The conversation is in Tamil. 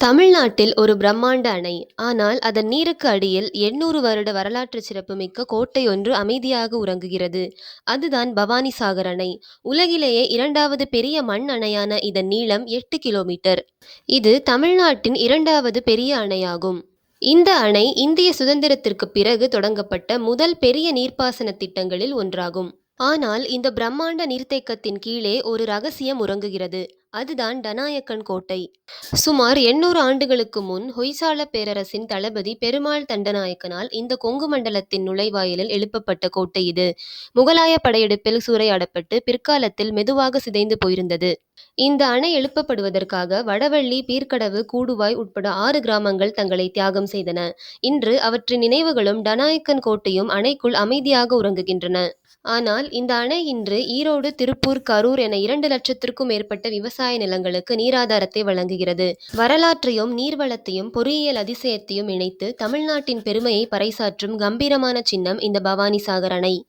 தமிழ்நாட்டில் ஒரு பிரம்மாண்ட அணை. ஆனால் அதன் நீருக்கு அடியில் எண்ணூறு வருட வரலாற்று சிறப்புமிக்க கோட்டை ஒன்று அமைதியாக உறங்குகிறது. அதுதான் பவானிசாகர் அணை. உலகிலேயே இரண்டாவது பெரிய மண் அணையான இதன் நீளம் எட்டு கிலோமீட்டர் இது தமிழ்நாட்டின் இரண்டாவது பெரிய அணையாகும். இந்த அணை இந்திய சுதந்திரத்திற்குப் பிறகு தொடங்கப்பட்ட முதல் பெரிய நீர்ப்பாசனத் திட்டங்களில் ஒன்றாகும். ஆனால் இந்த பிரம்மாண்ட நீர்த்தேக்கத்தின் கீழே ஒரு ரகசியம் உறங்குகிறது. அதுதான் டனாயக்கன் கோட்டை. சுமார் எண்ணூறு ஆண்டுகளுக்கு முன் ஹொய்சாலப் பேரரசின் தளபதி பெருமாள் தண்டநாயக்கனால் இந்த கொங்கு மண்டலத்தின் நுழைவாயிலில் எழுப்பப்பட்ட கோட்டை இது. முகலாயப் படையெடுப்பில் சூறையாடப்பட்டு பிற்காலத்தில் மெதுவாக சிதைந்து போயிருந்தது. இந்த அணை எழுப்பப்படுவதற்காக வடவள்ளி பீர்க்கடவு கூடுவாய் உட்பட ஆறு கிராமங்கள் தங்களை தியாகம் செய்தன. இன்று அவற்றின் நினைவுகளும் டனாயக்கன் கோட்டையும் அணைக்குள் அமைதியாக உறங்குகின்றன. ஆனால் இந்த அணை இன்று ஈரோடு திருப்பூர் கரூர் என இரண்டு லட்சத்திற்கும் மேற்பட்ட விவசாய நிலங்களுக்கு நீராதாரத்தை வழங்குகிறது. வரலாற்றையும் நீர்வளத்தையும் பொறியியல் அதிசயத்தையும் இணைத்து தமிழ்நாட்டின் பெருமையை பறைசாற்றும் கம்பீரமான சின்னம் இந்த பவானிசாகர் அணை.